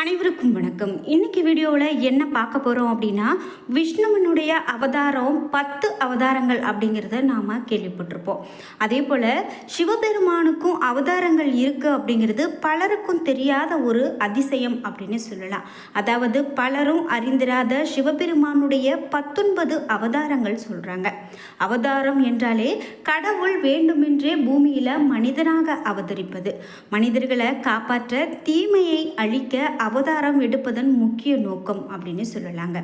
அனைவருக்கும் வணக்கம். இன்னைக்கு வீடியோவில் என்ன பார்க்க போகிறோம் அப்படின்னா விஷ்ணுவனுடைய அவதாரம் பத்து அவதாரங்கள் அப்படிங்கிறத நாம் கேள்விப்பட்டிருப்போம். அதே போல் சிவபெருமானுக்கும் அவதாரங்கள் இருக்குது அப்படிங்கிறது பலருக்கும் தெரியாத ஒரு அதிசயம் அப்படின்னு சொல்லலாம். அதாவது பலரும் அறிந்திராத சிவபெருமானுடைய பத்தொன்பது அவதாரங்கள் சொல்கிறாங்க அவதாரம் என்றாலே கடவுள் வேண்டுமென்றே பூமியில் மனிதனாக அவதரிப்பது. மனிதர்களை காப்பாற்ற தீமையை அழிக்க அவதாரம் எடுப்பதன் முக்கிய நோக்கம் அப்படின்னு சொல்லலாங்க.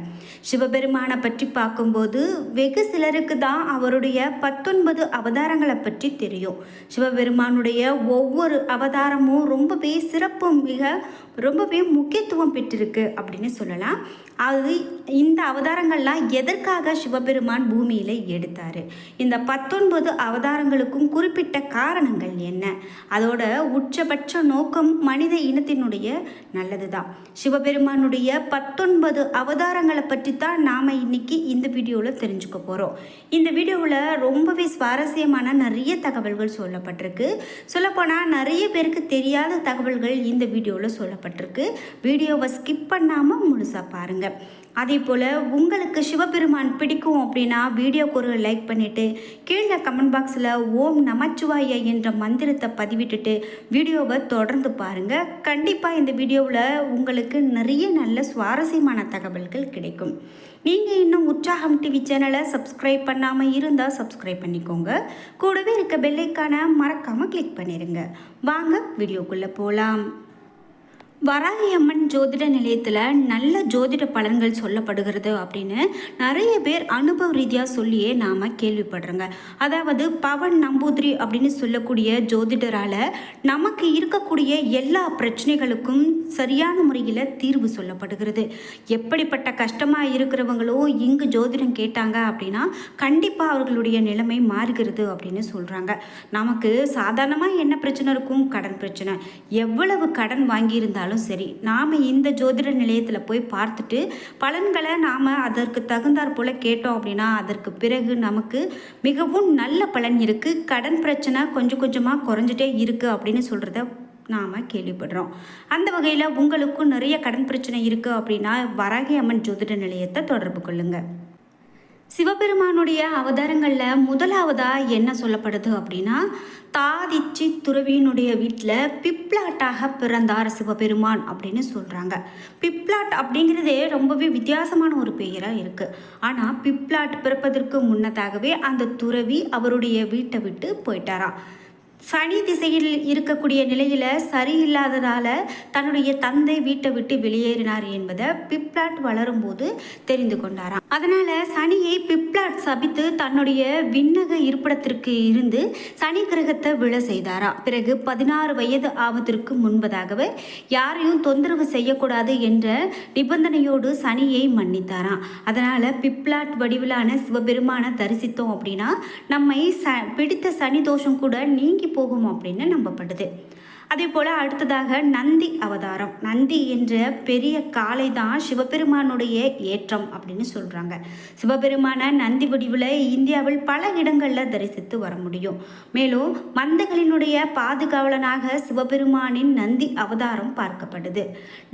சிவபெருமானை பற்றி பார்க்கும்போது வெகு சிலருக்கு தான் அவருடைய பத்தொன்பது அவதாரங்களை பற்றி தெரியும். சிவபெருமானுடைய ஒவ்வொரு அவதாரமும் ரொம்பவே சிறப்பு மிக ரொம்பவே முக்கியத்துவம் பெற்றிருக்கு அப்படின்னு சொல்லலாம். அது இந்த அவதாரங்கள்லாம் எதற்காக சிவபெருமான் பூமியில் எடுத்தார்? இந்த பத்தொன்பது அவதாரங்களுக்கும் குறிப்பிட்ட காரணங்கள் என்ன? அதோட உச்சபட்ச நோக்கம் மனித இனத்தினுடைய நல்லது தான். சிவபெருமானுடைய பத்தொன்பது அவதாரங்களை பற்றி தான் நாம் இன்னைக்கு இந்த வீடியோவில் தெரிஞ்சுக்க போகிறோம் இந்த வீடியோவில் ரொம்பவே சுவாரஸ்யமான நிறைய தகவல்கள் சொல்லப்பட்டிருக்கு. சொல்லப்போனால் நிறைய பேருக்கு தெரியாத தகவல்கள் இந்த வீடியோவில் சொல்லப்பட்டிருக்கு. வீடியோவை ஸ்கிப் பண்ணாமல் முழுசாக பாருங்கள் அதே போல் உங்களுக்கு சிவபெருமான் பிடிக்கும் அப்படின்னா வீடியோக்கு ஒரு லைக் பண்ணிவிட்டு கீழே கமெண்ட் பாக்ஸில் ஓம் நமச்சிவாய என்ற மந்திரத்தை பதிவிட்டுட்டு வீடியோவை தொடர்ந்து பாருங்கள் கண்டிப்பாக இந்த வீடியோவில் உங்களுக்கு நிறைய நல்ல சுவாரஸ்யமான தகவல்கள் கிடைக்கும். நீங்கள் இன்னும் உற்சாகம் டிவி சேனலை சப்ஸ்கிரைப் பண்ணாமல் இருந்தால் சப்ஸ்கிரைப் பண்ணிக்கோங்க. கூடவே இருக்க பெல்லைக்கான மறக்காமல் கிளிக் பண்ணிடுங்க வாங்க வீடியோக்குள்ளே போகலாம் வராகி அம்மன் ஜோதிட நிலையத்தில் நல்ல ஜோதிட பலன்கள் சொல்லப்படுகிறது அப்படின்னு நிறைய பேர் அனுபவ ரீதியாக சொல்லியே நாம் கேள்விப்படுறோங்க. அதாவது பவன் நம்பூதிரி அப்படின்னு சொல்லக்கூடிய ஜோதிடரால் நமக்கு இருக்கக்கூடிய எல்லா பிரச்சனைகளுக்கும் சரியான முறையில் தீர்வு சொல்லப்படுகிறது. எப்படிப்பட்ட கஷ்டமாக இருக்கிறவங்களும் இங்கு ஜோதிடம் கேட்டாங்க அப்படின்னா கண்டிப்பாக அவர்களுடைய நிலைமை மாறுகிறது அப்படின்னு சொல்கிறாங்க நமக்கு சாதாரணமாக என்ன பிரச்சனை இருக்கும்? கடன் பிரச்சனை. எவ்வளவு கடன் வாங்கியிருந்தாலும் இருந்தாலும் சரி நாம் இந்த ஜோதிட நிலையத்தில் போய் பார்த்துட்டு பலன்களை நாம் அதற்கு தகுந்தாற் போல் கேட்டோம் அப்படின்னா அதற்கு பிறகு நமக்கு மிகவும் நல்ல பலன் இருக்குது கடன் பிரச்சனை கொஞ்சம் கொஞ்சமாக குறைஞ்சிட்டே இருக்குது அப்படின்னு சொல்கிறத நாம் கேள்விப்படுறோம். அந்த வகையில் உங்களுக்கும் நிறைய கடன் பிரச்சனை இருக்குது அப்படின்னா வராகி அம்மன் ஜோதிட நிலையத்தை தொடர்பு கொள்ளுங்கள் சிவபெருமானுடைய அவதாரங்களில் முதலாவதாக என்ன சொல்லப்படுது அப்படின்னா தாதிச்சி துறவியினுடைய வீட்டில் பிப்ளாட்டாக பிறந்தார் சிவபெருமான் அப்படின்னு சொல்கிறாங்க பிப்ளாட் அப்படிங்கிறதே ரொம்பவே வித்தியாசமான ஒரு பெயராக இருக்குது ஆனால் பிப்ளாட் பிறப்பதற்கு முன்னதாகவே அந்த துறவி அவருடைய வீட்டை விட்டு போயிட்டாராம். சனி திசையில் இருக்கக்கூடிய நிலையில் சரியில்லாததால் தன்னுடைய தந்தை வீட்டை விட்டு வெளியேறினார் என்பதை பிப்ளாட் வளரும்போது தெரிந்து கொண்டாராம். அதனால் சனியை பிப்ளாட் சபித்து தன்னுடைய விண்ணக இருப்பிடத்திற்கு இருந்து சனி கிரகத்தை விழ செய்தாராம். பிறகு பதினாறு வயது ஆவதற்கு முன்பதாகவே யாரையும் தொந்தரவு செய்யக்கூடாது என்ற நிபந்தனையோடு சனியை மன்னித்தாராம். அதனால் பிப்ளாட் வடிவிலான சிவபெருமானை தரிசித்தோம் அப்படின்னா நம்மை ச பிடித்த சனி தோஷம் கூட நீங்கி போகும் அப்படின்னு நம்பப்படுது. அதே போல் அடுத்ததாக நந்தி அவதாரம். நந்தி என்ற பெரிய காளை தான் சிவபெருமானுடைய ஏற்றம் அப்படின்னு சொல்கிறாங்க சிவபெருமான நந்தி வடிவில் இந்தியாவில் பல இடங்களில் தரிசித்து வர முடியும். மேலும் மந்தைகளினுடைய பாதுகாவலனாக சிவபெருமானின் நந்தி அவதாரம் பார்க்கப்படுது.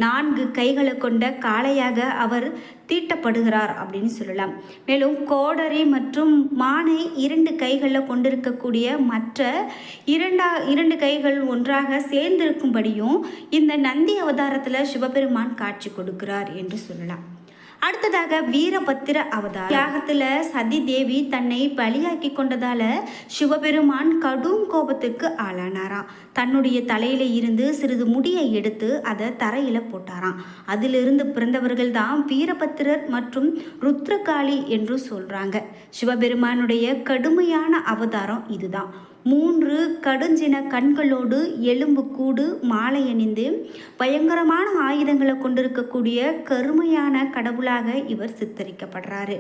நான்கு கைகளை கொண்ட காளையாக அவர் தீட்டப்படுகிறார் அப்படின்னு சொல்லலாம். மேலும் கோடரி மற்றும் மானை இரண்டு கைகளில் கொண்டிருக்கக்கூடிய மற்ற இரண்டா இரண்டு கைகள் ஒன்றாக சேர்ந்திருக்கும்படியும் இந்த நந்தி அவதாரத்தில் சிவபெருமான் காட்சி கொடுக்கிறார் என்று சொல்லலாம். அடுத்ததாக வீரபத்திர அவதாரம். தியாகத்தில் சதி தேவி தன்னை பலியாக்கி கொண்டதால சிவபெருமான் கடும் கோபத்துக்கு ஆளானாராம். தன்னுடைய தலையில இருந்து சிறிது முடியை எடுத்து அதை தரையில போட்டாராம். அதிலிருந்து பிறந்தவர்கள் தான் வீரபத்திரர் மற்றும் ருத்ரகாளி என்று சொல்றாங்க. சிவபெருமானுடைய கடுமையான அவதாரம் இதுதான். மூன்று கடுஞ்சின கண்களோடு எலும்பு கூடு மாலை அணிந்து பயங்கரமான ஆயுதங்களை கொண்டிருக்கக்கூடிய கருமையான கடவுளாக இவர் சித்தரிக்கப்படுறாரு.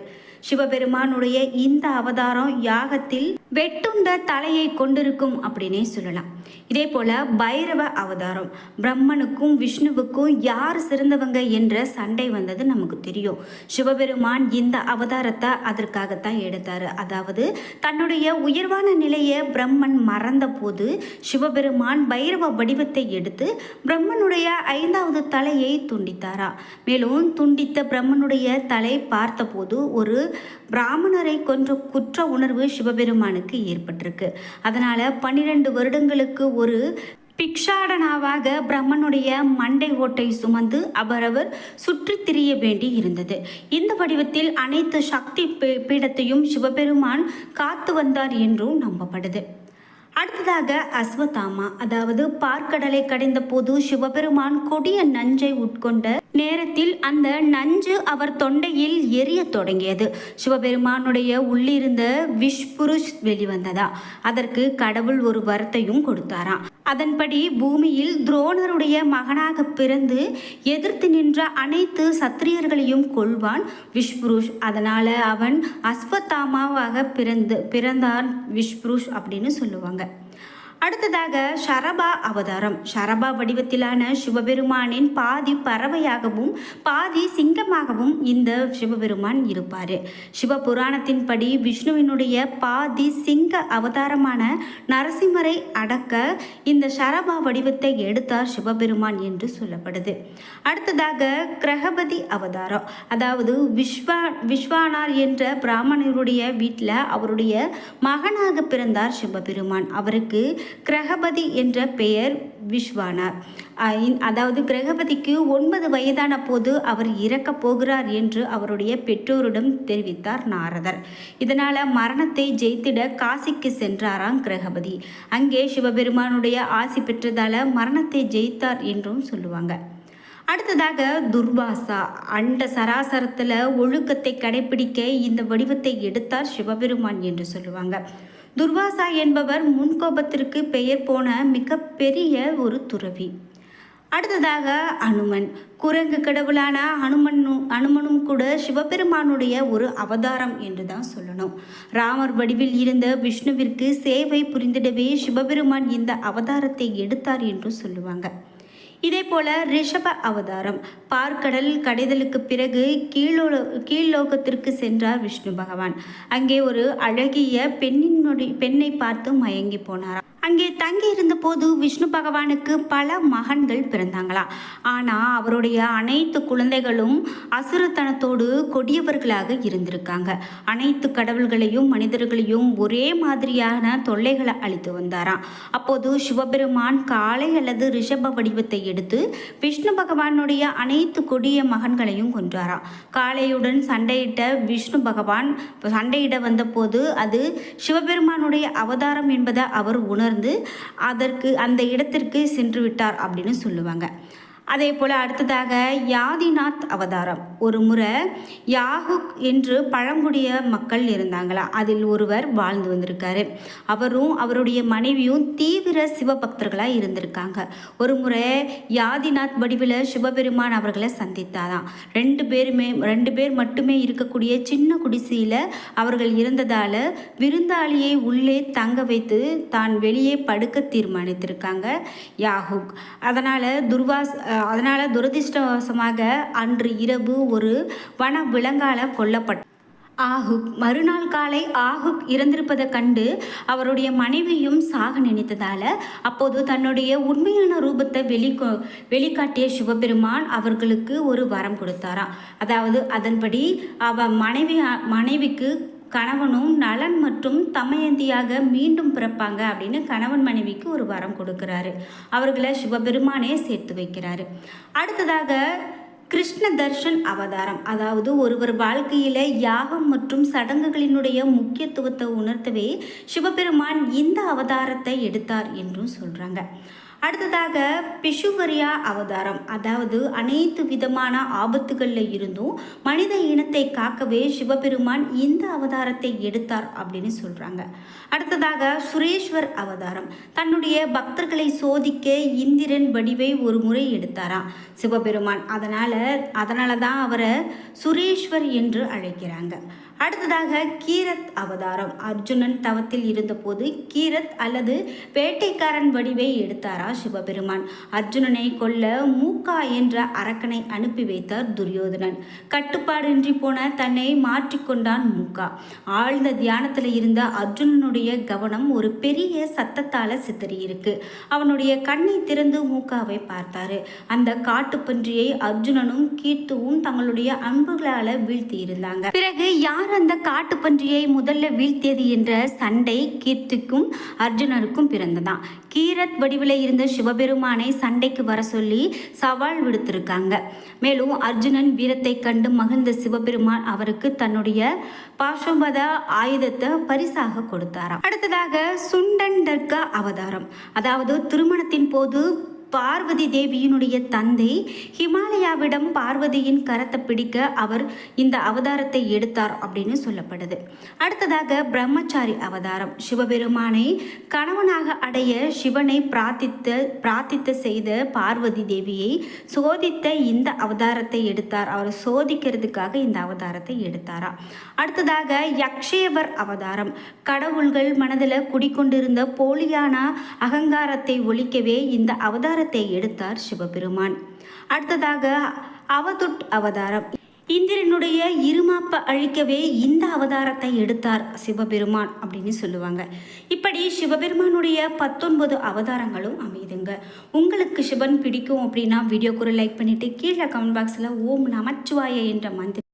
சிவபெருமானுடைய இந்த அவதாரம் யாகத்தில் வெட்டுண்ட தலையை கொண்டிருக்கும் அப்படின்னே சொல்லலாம். இதே போல பைரவ அவதாரம் பிரம்மனுக்கும் விஷ்ணுவுக்கும் யார் சிறந்தவங்க என்ற சண்டை வந்தது நமக்கு தெரியும். சிவபெருமான் இந்த அவதாரத்தை அதற்காகத்தான் எடுத்தாரு. அதாவது தன்னுடைய உயர்வான நிலையை பிரம்ம பிரம்மன் மறந்தபோது சிவபெருமான் பைரவ வடிவத்தை எடுத்து பிரம்மனுடைய ஐந்தாவது தலையை துண்டித்தாரா. மேலும் துண்டித்த பிரம்மனுடைய தலை பார்த்தபோது ஒரு பிராமணரை கொன்ற குற்ற உணர்வு சிவபெருமானுக்கு ஏற்பட்டிருக்கு. அதனால் பன்னிரெண்டு வருடங்களுக்கு ஒரு பிக்ஷாடனாவாக பிரம்மனுடைய மண்டை ஓட்டை சுமந்து அவரவர் சுற்றி திரிய வேண்டி இருந்தது. இந்த வடிவத்தில் அனைத்து சக்தி பீ- பீடத்தையும் சிவபெருமான் காத்து வந்தார் என்றும் நம்பப்படுது. அடுத்ததாக அஸ்வதாமா அதாவது பார்க்கடலை கடைந்த போது சிவபெருமான் கொடிய நஞ்சை உட்கொண்ட நேரத்தில் அந்த நஞ்சு அவர் தொண்டையில் எரிய தொடங்கியது. சிவபெருமானுடைய உள்ளிருந்த விஷ்புருஷ் வெளிவந்ததா? அதற்கு கடவுள் ஒரு வரத்தையும் கொடுத்தாராம். அதன்படி பூமியில் துரோணருடைய மகனாக பிறந்து எதிர்த்து நின்ற அனைத்து சத்திரியர்களையும் கொள்வான் விஷ்புருஷ். அதனால் அவன் அஸ்வத்தாமாவாக பிறந்து பிறந்தான் விஷ்புருஷ் அப்படின்னு சொல்லுவாங்க. அடுத்ததாக ஷரபா அவதாரம். ஷரபா வடிவத்திலான சிவபெருமானின் பாதி பறவையாகவும் பாதி சிங்கமாகவும் இந்த சிவபெருமான் இருப்பார். சிவபுராணத்தின்படி விஷ்ணுவினுடைய பாதி சிங்க அவதாரமான நரசிம்மரை அடக்க இந்த ஷரபா வடிவத்தை எடுத்தார் சிவபெருமான் என்று சொல்லப்படுது. அடுத்ததாக கிரகபதி அவதாரம். அதாவது விஸ்வா விஸ்வானார் என்ற பிராமணருடைய வீட்டில் அவருடைய மகனாக பிறந்தார் சிவபெருமான். அவருக்கு கிரகபதி என்ற பெயர் விஸ்வானார் இந்- அதாவது கிரகபதிக்கு ஒன்பது வயதான போது அவர் இறக்கப் போகிறார் என்று அவருடைய பெற்றோரிடம் தெரிவித்தார் நாரதர். இதனால் மரணத்தை ஜெயித்திட காசிக்கு சென்றாராம் கிரகபதி. அங்கே சிவபெருமானுடைய ஆசி பெற்றதால மரணத்தை ஜெயித்தார் என்றும் சொல்லுவாங்க. அடுத்ததாக துர்வாசா அண்ட சராசரத்தில் ஒழுக்கத்தை கடைபிடிக்க இந்த வடிவத்தை எடுத்தார் சிவபெருமான் என்று சொல்லுவாங்க. துர்வாசா என்பவர் முன்கோபத்திற்கு பெயர் போன மிகப்பெரிய ஒரு துறவி. அடுத்ததாக அனுமன். குரங்கு கடவுளான அனுமனும் அனுமனும் கூட சிவபெருமானுடைய ஒரு அவதாரம் என்று தான் சொல்லணும். ராமர் வடிவில் இருந்த விஷ்ணுவிற்கு சேவை புரிந்திடவே சிவபெருமான் இந்த அவதாரத்தை எடுத்தார் என்று சொல்லுவாங்க. இதே போல ரிஷப அவதாரம். பார்க்கடல் கடைதலுக்கு பிறகு கீழோ கீழ்லோகத்திற்கு சென்றார் விஷ்ணு பகவான். அங்கே ஒரு அழகிய பெண்ணினுடைய பெண்ணை பார்த்து மயங்கி போனாராம். அங்கே தங்கி இருந்தபோது விஷ்ணு பகவானுக்கு பல மகன்கள் பிறந்தாங்களாம் ஆனால் அவருடைய அனைத்து குழந்தைகளும் அசுரத்தனத்தோடு கொடியவர்களாக இருந்திருக்காங்க. அனைத்து கடவுள்களையும் மனிதர்களையும் ஒரே மாதிரியான தொல்லைகளை அளித்து வந்தாராம். அப்போது சிவபெருமான் காளை அல்லது ரிஷப வடிவத்தை எடுத்து விஷ்ணு பகவானுடைய அனைத்து கொடிய மகன்களையும் கொன்றாராம். காளையுடன் சண்டையிட்ட விஷ்ணு பகவான் சண்டையிட வந்தபோது அது சிவபெருமானுடைய அவதாரம் என்பதை அவர் உணர்ந்து அதற்கு அந்த இடத்திற்கு சென்று விட்டார் அப்படின்னு சொல்லுவாங்க. அதே போல் அடுத்ததாக யாதிநாத் அவதாரம். ஒரு முறை யாகு என்று பழங்குடிய மக்கள் இருந்தாங்களா அதில் ஒருவர் வாழ்ந்து வந்திருக்காரு. அவரும் அவருடைய மனைவியும் தீவிர சிவபக்தர்களாக இருந்திருக்காங்க. ஒரு முறை யாதிநாத் வடிவில் சிவபெருமான் அவர்களை சந்தித்தாராம். ரெண்டு பேருமே ரெண்டு பேர் மட்டுமே இருக்கக்கூடிய சின்ன குடிசையில் அவர்கள் இருந்ததால் விருந்தாளியை உள்ளே தங்க வைத்து தான் வெளியே படுக்க தீர்மானித்திருக்காங்க யாகுக். அதனால் துர்வாஸ் அதனால் துரதிர்ஷ்டவசமாக அன்று இரவு ஒரு வன விலங்கால கொல்லப்பட்ட ஆகுக் மறுநாள் காலை ஆகுக் இறந்திருப்பதை கண்டு அவருடைய மனைவியும் சாக நினைத்ததால் அப்போது தன்னுடைய உண்மையான ரூபத்தை வெளி வெளிக்காட்டிய சிவபெருமான் அவர்களுக்கு ஒரு வரம் கொடுத்தாராம். அதாவது அதன்படி அவ மனைவி மனைவிக்கு கணவனும் நலன் மற்றும் தமயந்தியாக மீண்டும் பிறப்பாங்க அப்படின்னு கணவன் மனைவிக்கு ஒரு வரம் கொடுக்குறாரு. அவர்களை சிவபெருமானே சேர்த்து வைக்கிறாரு. அடுத்ததாக கிருஷ்ண தர்ஷன் அவதாரம். அதாவது ஒருவர் வாழ்க்கையில் யாகம் மற்றும் சடங்குகளினுடைய முக்கியத்துவத்தை உணர்த்தவே சிவபெருமான் இந்த அவதாரத்தை எடுத்தார் என்றும் சொல்கிறாங்க அடுத்ததாக பிஷுவரியா அவதாரம். அதாவது அனைத்து விதமான ஆபத்துகளில் இருந்தும் மனித இனத்தை காக்கவே சிவபெருமான் இந்த அவதாரத்தை எடுத்தார் அப்படின்னு சொல்கிறாங்க அடுத்ததாக சுரேஸ்வர் அவதாரம். தன்னுடைய பக்தர்களை சோதிக்க இந்திரன் வடிவை ஒரு முறை எடுத்தாராம் சிவபெருமான். அதனால் அதனால தான் அவரை சுரேஸ்வர் என்று அழைக்கிறாங்க. அடுத்ததாக கீரத் அவதாரம். அர்ஜுனன் தவத்தில் இருந்தபோது கீரத் அல்லது வேட்டைக்காரன் வடிவை எடுத்தாரா சிவபெருமான். அர்ஜுனனை கொல்ல மூக்கா என்ற அரக்கனை அனுப்பி வைத்தார் துரியோதனன். கட்டுப்பாடின்றி போன தன்னை மாற்றிக்கொண்டான் மூக்கா. ஆழ்ந்த தியானத்தில் இருந்த அர்ஜுனனுடைய கவனம் ஒரு பெரிய சத்தத்தால சித்தறியிருக்கு அவனுடைய கண்ணை திறந்து மூக்காவை பார்த்தாரு. அந்த காட்டுப்பன்றியை அர்ஜுனனும் கீர்த்துவும் தங்களுடைய அன்புகளால வீழ்த்தி இருந்தாங்க. பிறகு யார் அந்த காட்டுப்பன்றியை முதல்ல வீழ்த்தியது என்ற சண்டை கீர்த்திக்கும் அர்ஜுனனுக்கும் பிறந்ததான் கீரத் வடிவில் இருந்த சிவபெருமானை சண்டைக்கு வர சொல்லி சவால் விடுத்திருக்காங்க. மேலும் அர்ஜுனன் வீரத்தை கண்டு மகிழ்ந்த சிவபெருமான் அவருக்கு தன்னுடைய பாசுபத ஆயுதத்தை பரிசாக கொடுத்தாராம். அடுத்ததாக சுண்டன் தர்க்க அவதாரம். அதாவது திருமணத்தின் போது பார்வதி தேவியினுடைய தந்தை ஹிமாலயாவிடம் பார்வதியின் கரத்தை பிடிக்க அவர் இந்த அவதாரத்தை எடுத்தார் அப்படின்னு சொல்லப்படுது. அடுத்ததாக பிரம்மச்சாரி அவதாரம். சிவபெருமானை கணவனாக அடைய சிவனை பிரார்த்தித்த பிரார்த்தித்த செய்த பார்வதி தேவியை சோதித்த இந்த அவதாரத்தை எடுத்தார். அவர் சோதிக்கிறதுக்காக இந்த அவதாரத்தை எடுத்தாரா. அடுத்ததாக யக்ஷேவர் அவதாரம். கடவுள்கள் மனதில் குடிக்கொண்டிருந்த போலியான அகங்காரத்தை ஒழிக்கவே இந்த அவதாரத்தை எடுத்தார் சிவபெருமான். அடுத்ததாக அவதுட் அவதாரம். இந்திரனுடைய இருமாப்பை அழிக்கவே இந்த அவதாரத்தை எடுத்தார் சிவபெருமான் அப்படின்னு சொல்லுவாங்க. இப்படி சிவபெருமானுடைய பத்தொன்பது அவதாரங்களும் அமையுதுங்க உங்களுக்கு சிவன் பிடிக்கும் அப்படின்னா வீடியோ ஒரு லைக் பண்ணிட்டு கீழே கமெண்ட் பாக்ஸில் ஓம் நமச்சிவாய என்ற மந்திர